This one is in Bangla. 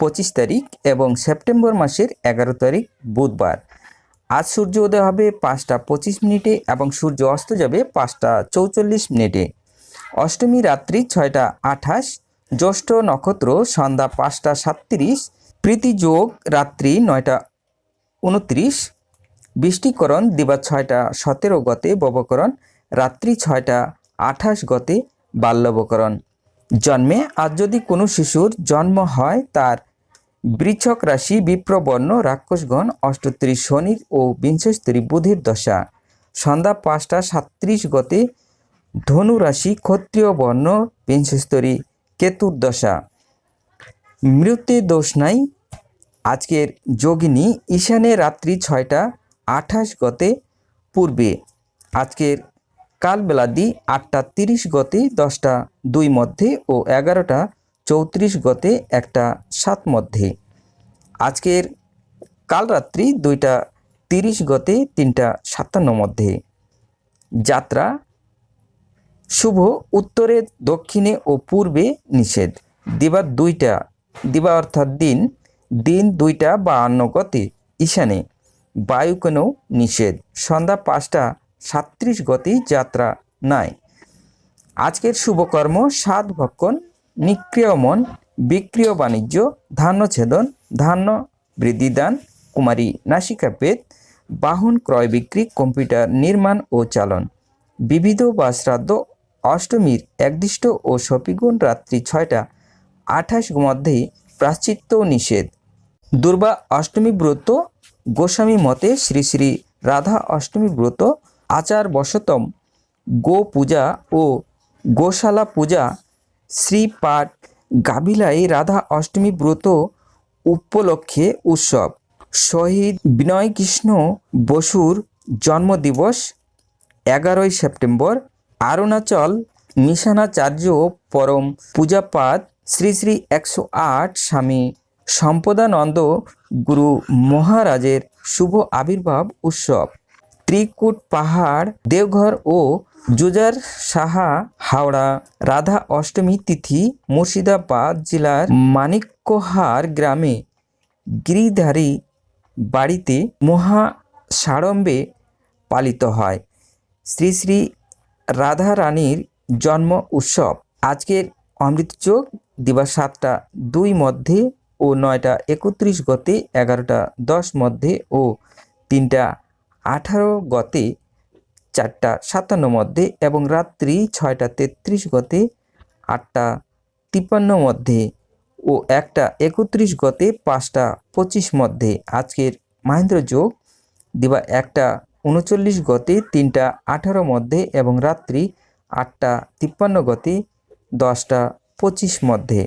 পঁচিশ তারিখ এবং সেপ্টেম্বর মাসের এগারো তারিখ বুধবার। আজ সূর্য উদয় হবে পাঁচটা পঁচিশ মিনিটে এবং সূর্য অস্ত যাবে পাঁচটা চৌচল্লিশ মিনিটে। অষ্টমী রাত্রি ছয়টা আঠাশ, জ্যৈষ্ঠ নক্ষত্র সন্ধ্যা পাঁচটা সাতত্রিশ, প্রীতি যোগ রাত্রি নয়টা উনত্রিশ, বৃষ্টিকরণ দিবা ছয়টা সতেরো গতে ববকরণ, রাত্রি ছয়টা আঠাশ গতে বাল্যবকরণ। জন্মে আজ যদি কোনো শিশুর জন্ম হয় তার বৃছক রাশি বিপ্রবর্ণ রাক্ষসগণ অষ্টত্রিশ শনির ও বিংশস্তরী বুধির দশা। সন্ধ্যা পাঁচটা সাত্রিশ গতে ধনু রাশি ক্ষত্রিয় বর্ণ বিংশস্তরী কেতুর দশা। মৃত্যু দোষ নাই। আজকের যোগিনী ঈশানে রাত্রি ছয়টা আঠাশ গতে পূর্বে। আজকের কালবেলাদি আটটা তিরিশ গতে দশটা দুই মধ্যে ও এগারোটা চৌত্রিশ গতে একটা সাত মধ্যে। আজকের কাল রাত্রি দুইটা তিরিশ গতে তিনটা সাতান্ন মধ্যে। যাত্রা শুভ, উত্তরে, দক্ষিণে ও পূর্বে নিষেধ। দিবা দুইটা, দিবা অর্থাৎ দিন দিন দুইটা বাহান্ন গতে ঈশানে। বায়ু কোনো নিষেধ। সন্ধ্যা পাঁচটা সাত্রিশ গতি যাত্রা নাই। আজকের শুভকর্ম সাত ভক্ষণ নিক্রিয়মন, বিক্রিয় বাণিজ্য, ধান্য ছেদন, ধান্য বৃদ্ধিদান, কুমারী নাসিকা পেদ বাহন ক্রয় বিক্রি, কম্পিউটার নির্মাণ ও চালন। বিবিধ বা শ্রাদ্ধ, অষ্টমীর একদিষ্ট ও সপিগুণ রাত্রি ছয়টা, আঠাশ মধ্যে প্রাশ্চিত্য নিষেধ। দুর্বা অষ্টমী ব্রত, গোস্বামী মতে শ্রী শ্রী রাধা অষ্টমী ব্রত, আচার বশতম গো পূজা ও গোশালা পূজা শ্রীপাঠ গাবিলায় রাধা অষ্টমী ব্রত উপলক্ষে উৎসব। শহীদ বিনয় কৃষ্ণ বসুর জন্মদিবস এগারোই সেপ্টেম্বর। অরুণাচল মিশনাচার্য পরম পূজাপাত শ্রী শ্রী একশো আট স্বামী সম্পদানন্দ গুরু মহারাজের শুভ আবির্ভাব উৎসব। ত্রিকুট পাহাড়, দেওঘর ও জুজার সাহা হাওড়া, রাধা অষ্টমী তিথি, মুর্শিদাবাদ জেলার মানিক্যহার গ্রামে গিরিধারী বাড়িতে মহা সাড়ম্বে পালিত হয়। শ্রী শ্রী রাধা রানীর জন্ম উৎসব। আজকের অমৃতযোগ দিবা সাতটা দুই মধ্যে ও নয়টা একত্রিশ গতে এগারোটা দশ মধ্যে ও তিনটা আঠারো গতে চারটা, সাতান্ন মধ্যে এবং রাত্রি ছয়টা তেত্রিশ গতে, আটটা তিপ্পান্ন মধ্যে ও একটা একত্রিশ গতে পাঁচটা পঁচিশ মধ্যে। আজকের মাহেন্দ্র যোগ দিবা একটা উনচল্লিশ গতে, তিনটা আঠারো মধ্যে এবং রাত্রি আটটা তিপ্পান্ন গতে, দশটা পঁচিশ মধ্যে।